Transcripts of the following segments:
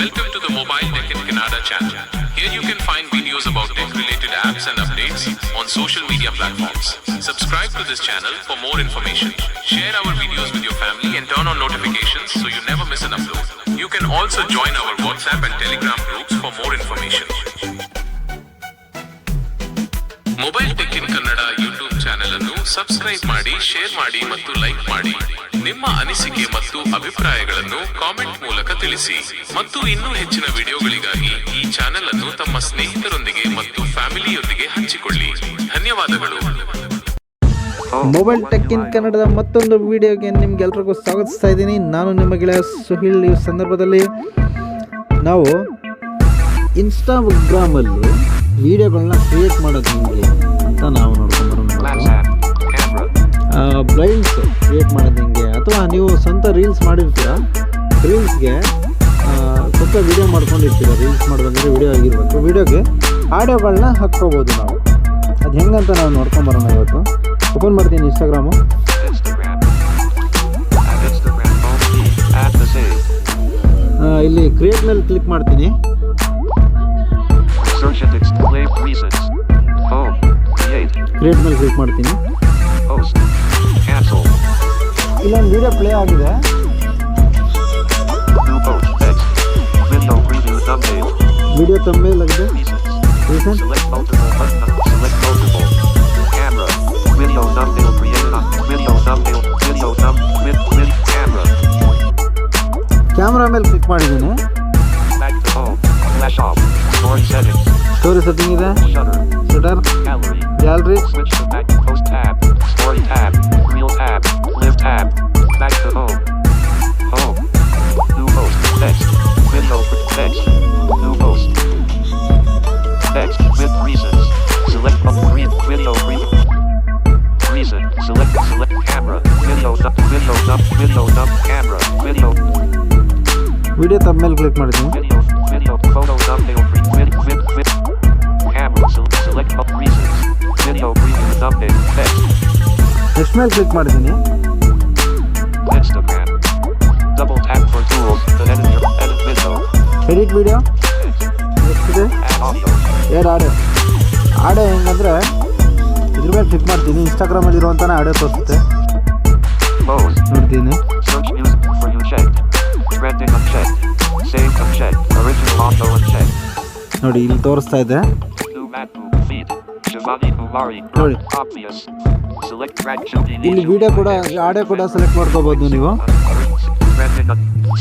Welcome to the Mobile Tech in Canada channel. Here you can find videos about tech-related apps and updates on social media platforms. Subscribe to this channel for more information. Share our videos with your family and turn on notifications so you never miss an upload. You can also join our WhatsApp and Telegram groups for more information. Subscribe ಮಾಡಿ share ಮಾಡಿ ಮತ್ತು like ಮಾಡಿ. ನಿಮ್ಮ ಅನಿಸಿಕೆ ಮತ್ತು ಅಭಿಪ್ರಾಯಗಳನ್ನು comment ಮೂಲಕ ತಿಳಿಸಿ. ಮತ್ತು ಇನ್ನೂ ಹೆಚ್ಚಿನ ವಿಡಿಯೋಗಳಿಗಾಗಿ ಈ ಚಾನೆಲ್ ಅನ್ನು ತಮ್ಮ ಸ್ನೇಹಿತರೊಂದಿಗೆ ಮತ್ತು ಫ್ಯಾಮಿಲಿಯೊಂದಿಗೆ ಹಂಚಿಕೊಳ್ಳಿ. ಧನ್ಯವಾದಗಳು. ಮೊಬೈಲ್ ಟೆಕ್ ಇನ್ ಕನ್ನಡದ ಮತ್ತೊಂದು ವಿಡಿಯೋಗೆ ನಿಮ್ಗೆಲ್ರಿಗೂ ಸ್ವಾಗತಿಸ್ತಾ ಇದ್ದೀನಿ. ನಾನು ನಿಮ್ಮ ಗೆಳೆಯ ಸುಹಿಲ್ ಈ ಸಂದರ್ಭದಲ್ಲಿ. ನಾವು ಇನ್ಸ್ಟಾಗ್ರಾಮಲ್ಲಿ ವಿಡಿಯೋಗಳನ್ನ ಕ್ರಿಯೇಟ್ ಮಾಡೋದು ಅಂತ ನಾವು ಬ್ಲೈಂಡ್ಸ್ ಕ್ರಿಯೇಟ್ ಮಾಡೋದು ಹೆಂಗೆ? ಅಥವಾ ನೀವು ಸ್ವಂತ ರೀಲ್ಸ್ ಮಾಡಿರ್ತೀರ? ರೀಲ್ಸ್ಗೆ ಸ್ವಂತ ವಿಡಿಯೋ ಮಾಡ್ಕೊಂಡಿರ್ತೀರ? ರೀಲ್ಸ್ ಮಾಡೋದಂದರೆ ವಿಡಿಯೋ ಆಗಿರ್ಬೇಕು. ವಿಡಿಯೋಗೆ ಆಡಿಯೋಗಳನ್ನ ಹಾಕ್ಕೋಬೋದು ನಾವು. ಅದು ಹೆಂಗಂತ ನಾವು ನೋಡ್ಕೊಂಬರೋಣ ಇವತ್ತು. ಓಪನ್ ಮಾಡ್ತೀನಿ ಇನ್ಸ್ಟಾಗ್ರಾಮು ಇಲ್ಲಿ ಕ್ರಿಯೇಟ್ ಮೇಲೆ ಕ್ಲಿಕ್ ಮಾಡ್ತೀನಿ. ಕ್ರಿಯೇಟ್ ಮೇಲೆ ಕ್ಲಿಕ್ ಮಾಡ್ತೀನಿ. ಇಲ್ಲ ವಿಡಿಯೋ ಪ್ಲೇ ಆಗಿದೆ. ವಿಡಿಯೋ ಕಮ್ಮಿ ಲಗ್ದೆ ವೆಚ್ಚ ವೆಚ್ ಅವೌಟ್ ಫೌಟ್ ಕ್ಯಾಮ್ರಾ ಮೇಲೆ ಲೌಡ್ ಡೌನ್ ಎಲ್ ಮೇಲ್ ಕ್ಲಿಕ್ ಮಾಡಿದೀನಿ ಬ್ಯಾಕ್ ಫ್ರಾಪ್ ಮೆಶ್ ಆಪ್ ನೋಚಾರಿ ಸ್ಟೋರಿ ಸೆಟ್ಟಿಂಗ್ ಇದೆ. ಶಾಪ್ ಸೊ ಗ್ಯಾಲ್ರಿ ಸ್ಮೀಲ್ tab. Back to home. Home. New post. Text. Window. Text. New post. Text. With reasons. Select from green. Window green. Reason. Select. Select camera. Window up. Window up. Window up. Camera. Window. Video ತಮ್ಮೇಲೆ click ಮಾಡಿದ್ದೀನಿ Video. Video. Photo thumbnail. Free. Win. Win. Win. Camera. Se- select from reasons. Video. Preview. Thumbnail. Text. Next ಮೇಲೆ click ಮಾಡಿದ್ದೀನಿ Instagram. double tap for tools so ready is next video ಏಡಾಡೆ ಆಡೇ ಏನಂದ್ರೆ ಇದರ ಮೇಲೆ click ಮಾಡ್ತೀನಿ. Instagram ಅಲ್ಲಿ ಇರುವಂತಾನೆ ಆಡೇ ತೊಡುತ್ತೆ ಬೋಸ್ ಮೂರ್ ದಿನ ಫಾಲೋ ಯೋ ಚೇಟ್ ಸೇವ್ ಅಂತ ಚೇಟ್ origignal post owner ನೋಡಿ ಇಲ್ಲಿ ತೋರಿಸ್ತಾ ಇದೆ. ನೋಡಿ. ಕಾಪಿ ಸೆಲೆಕ್ಟ್ ರಾಟ್ ಚೈಲ್ಡ್ ಇಲ್ಲಿ ವಿಡಿಯೋ ಕೂಡ ಆಡೇ ಕೂಡ ಸೆಲೆಕ್ಟ್ ಮಾಡ್ಕೊಬಹುದು ನೀವು.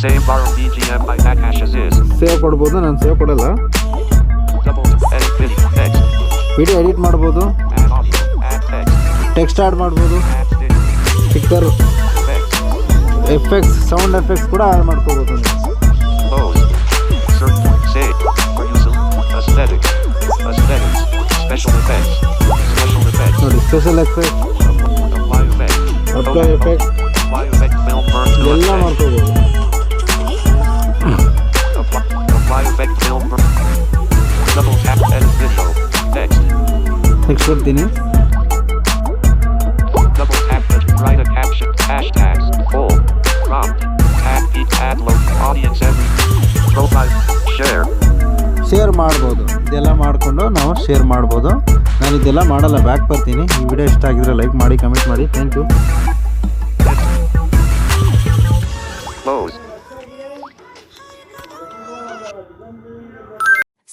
సేవ్ ಬಾರ್ ಬಿಜಿಎಂ байಕನ್ನ ಶೇಜ್ಸ್ ಸೇವ್ ಮಾಡಬಹುದು ನಾನು ಸೇವ್ ಕೊಡಲ್ಲ. ವಿಡಿಯೋ ಎಡಿಟ್ ಮಾಡ್ಬೋದು. ಟೆಕ್ಸ್ಟ್ ಆ್ಯಡ್ ಮಾಡ್ಬೋದು. ಮಾಡಬಹುದು ಇಫೆಕ್ಟ್ ಸೌಂಡ್ ಎಫೆಕ್ಟ್ ಕೂಡ ಆಡ್ ಮಾಡ್ಕೊಬಹುದು okay say for use aesthetics for belt special effect special effect so effect effect ಕೊಡ್ತೀನಿ ಶೇರ್ ಮಾಡ್ಬೋದು. ಇದೆಲ್ಲ ಮಾಡಿಕೊಂಡು ನಾವು ಶೇರ್ ಮಾಡ್ಬೋದು. ನಾನು ಇದೆಲ್ಲ ಬ್ಯಾಕ್ ಬರ್ತೀನಿ. ಈ ವಿಡಿಯೋ ಇಷ್ಟ ಆಗಿದ್ರೆ ಲೈಕ್ ಮಾಡಿ ಕಮೆಂಟ್ ಮಾಡಿ. Thank you